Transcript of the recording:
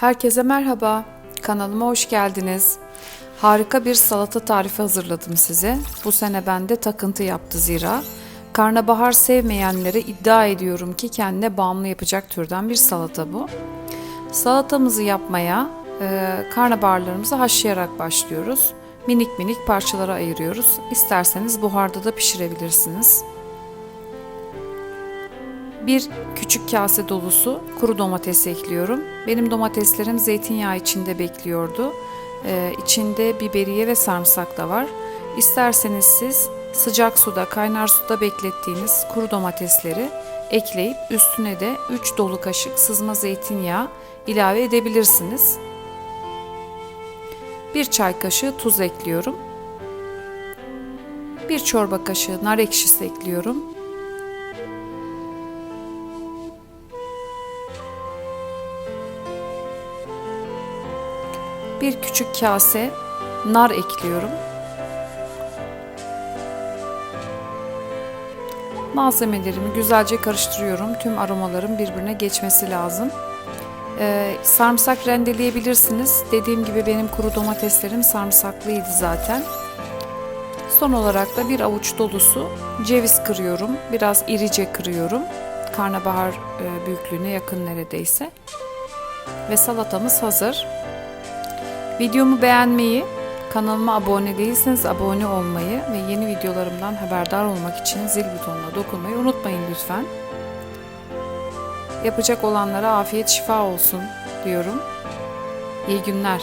Herkese merhaba. Kanalıma hoş geldiniz. Harika bir salata tarifi hazırladım size. Bu sene bende takıntı yaptı zira. Karnabahar sevmeyenlere iddia ediyorum ki kendine bağımlı yapacak türden bir salata bu. Salatamızı yapmaya e, karnabaharlarımızı haşlayarak başlıyoruz. Minik minik parçalara ayırıyoruz. İsterseniz buharda da pişirebilirsiniz. Bir küçük kase dolusu kuru domates ekliyorum. Benim domateslerim zeytinyağı içinde bekliyordu. Ee, içinde biberiye ve sarımsak da var. İsterseniz siz sıcak suda, kaynar suda beklettiğiniz kuru domatesleri ekleyip üstüne de 3 dolu kaşık sızma zeytinyağı ilave edebilirsiniz. 1 çay kaşığı tuz ekliyorum. 1 çorba kaşığı nar ekşisi ekliyorum. Bir küçük kase nar ekliyorum. Malzemelerimi güzelce karıştırıyorum. Tüm aromaların birbirine geçmesi lazım. Ee, sarımsak rendeleyebilirsiniz. Dediğim gibi benim kuru domateslerim sarımsaklıydı zaten. Son olarak da bir avuç dolusu ceviz kırıyorum. Biraz irice kırıyorum. Karnabahar e, büyüklüğüne yakın neredeyse. Ve salatamız hazır. Videomu beğenmeyi, kanalıma abone değilseniz abone olmayı ve yeni videolarımdan haberdar olmak için zil butonuna dokunmayı unutmayın lütfen. Yapacak olanlara afiyet şifa olsun diyorum. İyi günler.